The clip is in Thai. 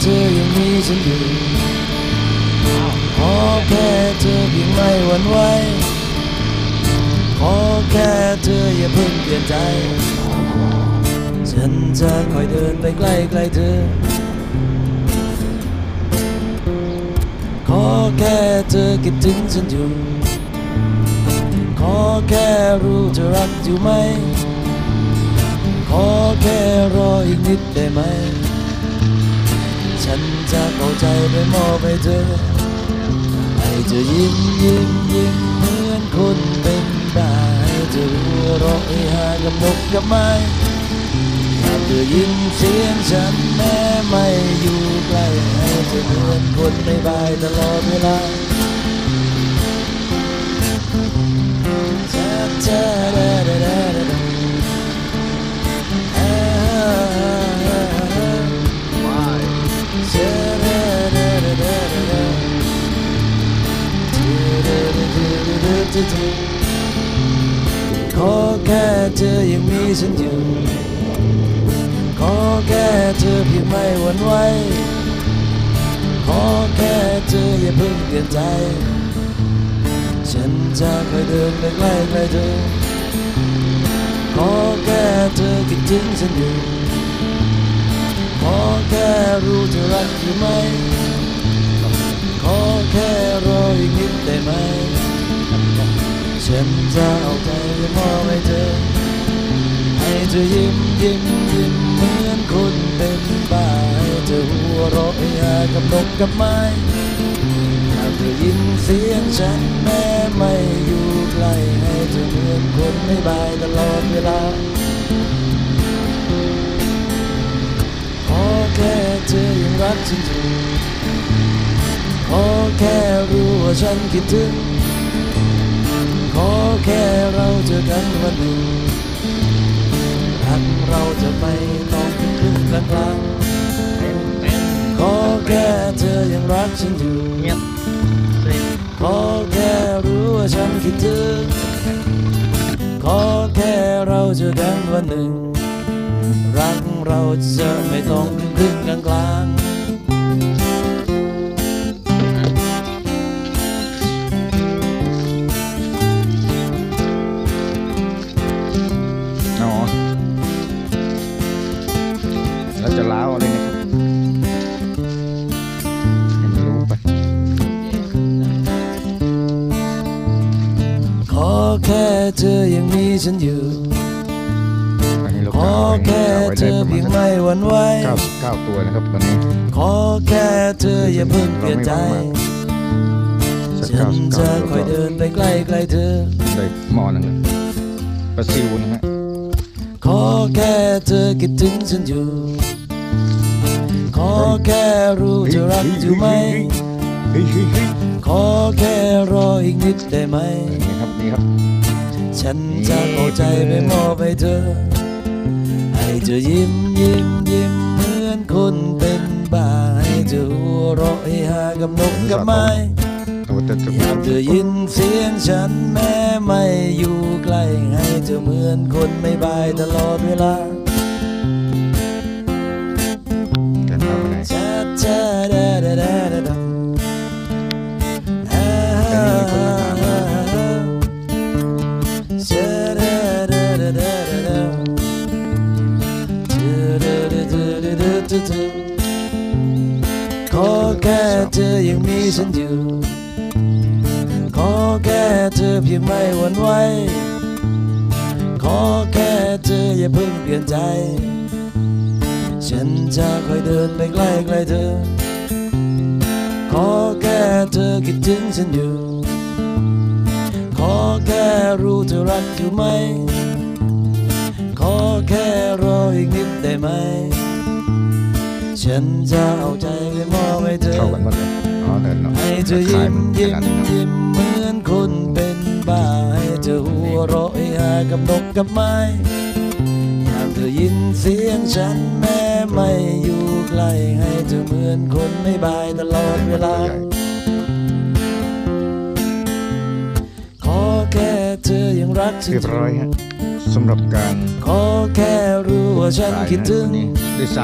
เธอยังมีฉันอยู่ขอแค่เธอเพียงไม่หวั่นไหวขอแค่เธออย่าเพิ่งเปลี่ยนใจ ฉันจะคอยเดินไปใกล้ใกล้เธอ ขอแค่เธอคิดถึงฉันอยู่ ขอแค่รู้เธอรักอยู่ไหม ขอแค่รออีกนิดได้ไหม ฉันจะเข้าใจไปมอบให้เธอ ให้เธอยิ้มยิ้มยิ้มเหมือนคนเป็นบ้าให้เธอหัวเราะให้หากับนกกับไม้ให้เธอยินเสียงฉันแม้ไม่อยู่ใกล้ให้เธอเหมือนคนไม่บายตลอดเวลาจะจะดาด ขอแค่เธอยังมีฉันอยู่ขอแค่เธอเพียงไม่หวั่นไหวขอแค่เธออย่าเพิ่งเปลี่ยนใจ ฉันจะคอยเดินไปใกล้ใกล้เธอ ขอแค่เธอคิดถึงฉันอยู่ ขอแค่รู้เธอรักอยู่ไหมขอแค่รออีกนิดได้ไหม ฉันจะเอาใจไปมอบให้เธอ ให้เธอยิ้มยิ้มยิ้มเหมือนคนเป็นบ้าให้เธอหัวเราะให้หากับนกกับไม้หากเธอยินเสียงฉันแม้ไม่อยู่ใกล้ให้เธอเหมือนคนไม่บายตลอดเวลาขอแค่เธอยังรักฉันอยู่ขอแค่รู้ว่าฉันคิดถึง ขอแค่เราเจอกันวันหนึ่งรักเราจะไม่ต้องครึ่งกลางกลางขอแค่เธอยังรักฉันอยู่ขอแค่รู้ว่าฉันคิดถึงขอแค่เราเจอกันวันหนึ่งรักเราจะไม่ต้องครึ่งกลางกลาง จะล้าวอะไรเนี่ยให้มันรู้ไป ขอแค่เธอยังมีฉันอยู่ อันนี้เราขอก้าวแค่ไว้เธได้อประเพีมายณงไม่หวั่นไหว เก้าเก้าตัวนะครับตอนนี้ขอแค่เธออย่าเพิ่งเปลี่ยนใจ สักฉัเก้านสิบจะเก้าตัวคอยเดินไปใกล้ใกล้เธอ ได้หม้อหนึงเลยปลาซิวนะฮะขอแค่เธอคิดถึงฉันอยู่ ขอแค่รู้เธอรักอยู่ไหมเฮ้ยเฮ้ยเฮ้ยขอแค่รออีกนิดได้ไหม นี่ครับนี่ครับ ฉันจะเอาใจไปมอบให้เธอ ให้เธอยิ้มยิ้มยิ้มเหมือนคนเป็นบ้าให้เธอหัวเราะให้หากับนกกับไม้ตัวแต่ตัวอยากเธอยินเสียงฉันแม้ไม่อยู่ใกล้ให้เธอเหมือนคนไม่บายตลอดเวลา ขอแค่เธอยังมีฉันอยู่ ขอแค่เธอเพียงไม่หวั่นไหว ขอแค่เธออย่าเพิ่งเปลี่ยนใจ ฉันจะคอยเดินไปใกล้ใกล้เธอ ขอแค่เธอคิดถึงฉันอยู่ ขอแค่รู้เธอรักอยู่ไหม ขอแค่รออีกนิดได้ไหม ฉันจะเอาใจไปมอบให้เธอ เข้ากันหมดเลยอ๋อเดินเนาะให้เธอขายิ้ยมมันขยิ้มนาดนี้เนาะยิ้มเหมือนคนเป็นบ้าให้เธอหัวเราะให้หากับนกกับไม้ อยากเธอยินเสียงฉันแม้ไม่อยู่ใกล้ให้เธอเหมือนคนไม่บายตลอดเวลา ขอแค่เธอยังรักฉันเรียบอยู่ร้อยฮะสำหรับการขอแค่รู้ว่าฉันขายคิดนะถึงวันนี้ได้สาม